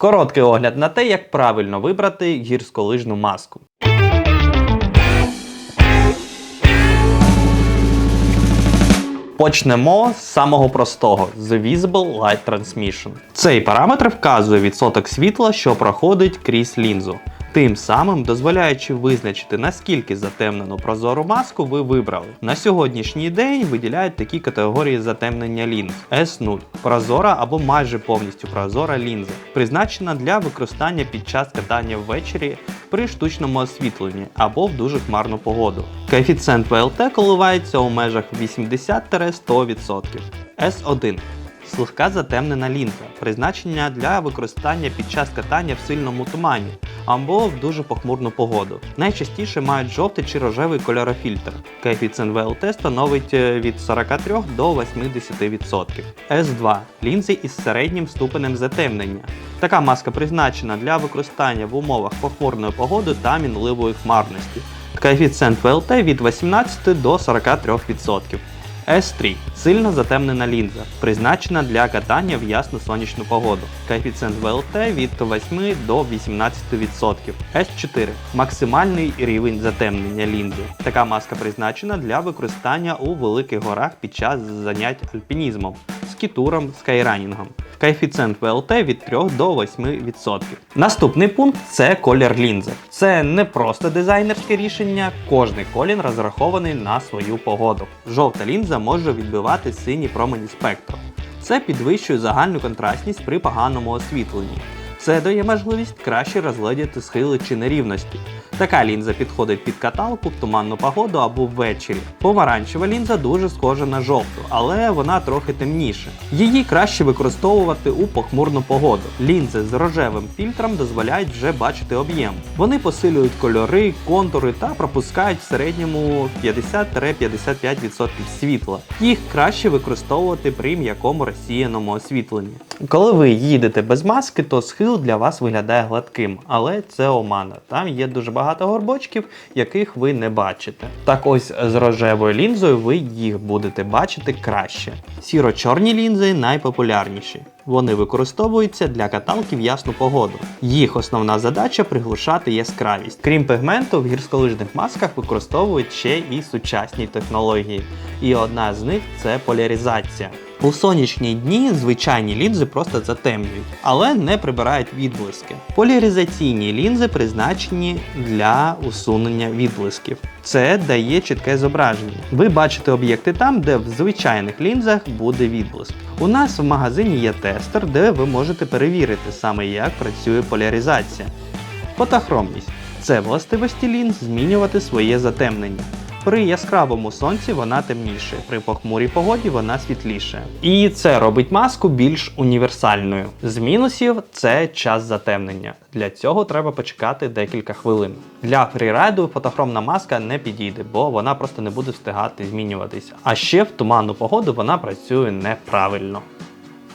Короткий огляд на те, як правильно вибрати гірськолижну маску. Почнемо з самого простого з Visible Light Transmission. Цей параметр вказує відсоток світла, що проходить крізь лінзу, тим самим дозволяючи визначити, наскільки затемнену прозору маску ви вибрали. На сьогоднішній день виділяють такі категорії затемнення лінз: S0 прозора або майже повністю прозора лінза, призначена для використання під час катання ввечері при штучному освітленні або в дуже хмарну погоду. Коефіцієнт ВЛТ коливається у межах 80-100%. S1 слегка затемнена лінза, призначення для використання під час катання в сильному тумані або в дуже похмурну погоду. Найчастіше мають жовтий чи рожевий кольорофільтр. Коефіцієнт ВЛТ становить е, від 43 до 80%. S2 лінзи із середнім ступенем затемнення. Така маска призначена для використання в умовах похмурної погоди та мінливої хмарності. Коефіцієнт ВЛТ від 18 до 43%. S3 сильно затемнена лінза, призначена для катання в ясну сонячну погоду. Коефіцієнт ВЛТ від 8 до 18%. S4 максимальний рівень затемнення лінзи. Така маска призначена для використання у великих горах під час занять альпінізмом, скітуром, скайранінгом. Коефіцієнт ВЛТ від 3 до 8%. Наступний пункт це колір лінзи. Це не просто дизайнерське рішення, кожний колін розрахований на свою погоду. Жовта лінза може відбивати сині промені спектру. Це підвищує загальну контрастність при поганому освітленні. Це дає можливість краще розгледіти схили чи нерівності. Така лінза підходить під каталку в туманну погоду або ввечері. Помаранчева лінза дуже схожа на жовту, але вона трохи темніша. Її краще використовувати у похмурну погоду. Лінзи з рожевим фільтром дозволяють вже бачити об'єм. Вони посилюють кольори, контури та пропускають в середньому 50-55% світла. Їх краще використовувати при м'якому розсіяному освітленні. Коли ви їдете без маски, то схил для вас виглядає гладким, але це омана. Там є дуже багато горбочків, яких ви не бачите. Так ось з рожевою лінзою ви їх будете бачити краще. Сіро-чорні лінзи найпопулярніші. Вони використовуються для каталки в ясну погоду. Їх основна задача приглушати яскравість. Крім пігменту, в гірськолижних масках використовують ще і сучасні технології. І одна з них це поляризація. У сонячні дні звичайні лінзи просто затемнюють, але не прибирають відблиски. Поляризаційні лінзи призначені для усунення відблисків. Це дає чітке зображення. Ви бачите об'єкти там, де в звичайних лінзах буде відблиск. У нас в магазині є тестер, де ви можете перевірити саме як працює поляризація. Фотохромність це властивості лінз змінювати своє затемнення. При яскравому сонці вона темніше, при похмурій погоді вона світліше. І це робить маску більш універсальною. З мінусів це час затемнення. Для цього треба почекати декілька хвилин. Для фрірайду фотохромна маска не підійде, бо вона просто не буде встигати змінюватися. А ще в туманну погоду вона працює неправильно.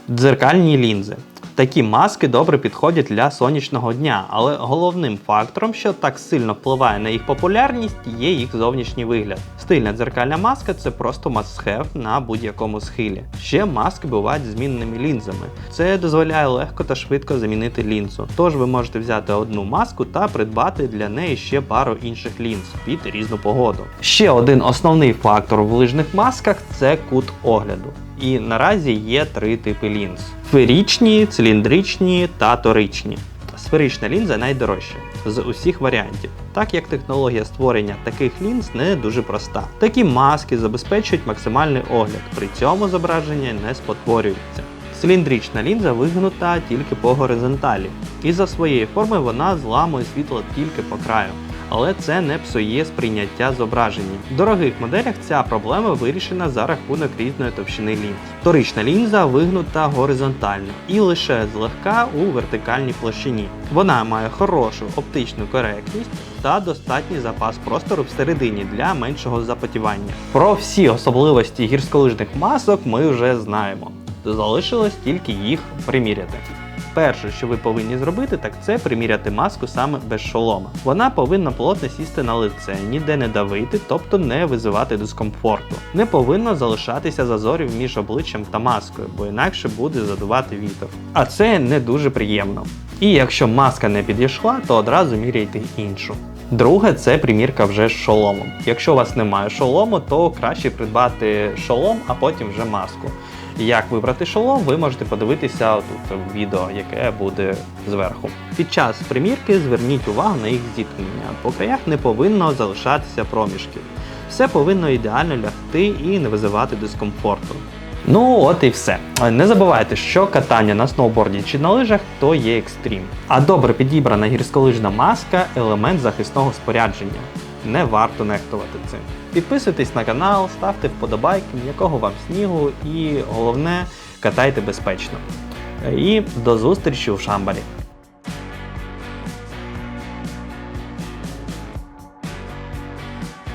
Дзеркальні лінзи. Такі маски добре підходять для сонячного дня, але головним фактором, що так сильно впливає на їх популярність, є їх зовнішній вигляд. Стильна дзеркальна маска це просто must-have на будь-якому схилі. Ще маски бувають змінними лінзами. Це дозволяє легко та швидко замінити лінзу. Тож ви можете взяти одну маску та придбати для неї ще пару інших лінз під різну погоду. Ще один основний фактор в лижних масках це кут огляду. І наразі є три типи лінз: сферичні, циліндричні та торичні. Сферична лінза найдорожча з усіх варіантів, так як технологія створення таких лінз не дуже проста. Такі маски забезпечують максимальний огляд, при цьому зображення не спотворюється. Циліндрична лінза вигнута тільки по горизонталі, і за своєї форми вона зламує світло тільки по краю але це не псує сприйняття зображення. В дорогих моделях ця проблема вирішена за рахунок різної товщини лінз. Вторична лінза вигнута горизонтально і лише злегка у вертикальній площині. Вона має хорошу оптичну коректність та достатній запас простору всередині для меншого запотівання. Про всі особливості гірськолижних масок ми вже знаємо. Залишилось тільки їх приміряти. Перше, що ви повинні зробити, так це приміряти маску саме без шолома. Вона повинна плотно сісти на лице, ніде не давити, тобто не визивати дискомфорту. Не повинно залишатися зазорів між обличчям та маскою, бо інакше буде задувати вітер. А це не дуже приємно. І якщо маска не підійшла, то одразу міряйте іншу. Друге це примірка вже з шоломом. Якщо у вас немає шолому, то краще придбати шолом, а потім вже маску. Як вибрати шолом, ви можете подивитися тут відео, яке буде зверху. Під час примірки зверніть увагу на їх зіткнення. По краях не повинно залишатися проміжків. Все повинно ідеально лягти і не визивати дискомфорту. Ну от і все. Не забувайте, що катання на сноуборді чи на лижах то є екстрім. А добре підібрана гірськолижна маска елемент захисного спорядження. Не варто нехтувати цим. Підписуйтесь на канал, ставте вподобайки, м'якого вам снігу, і головне, катайте безпечно. І до зустрічі у Шамбалі.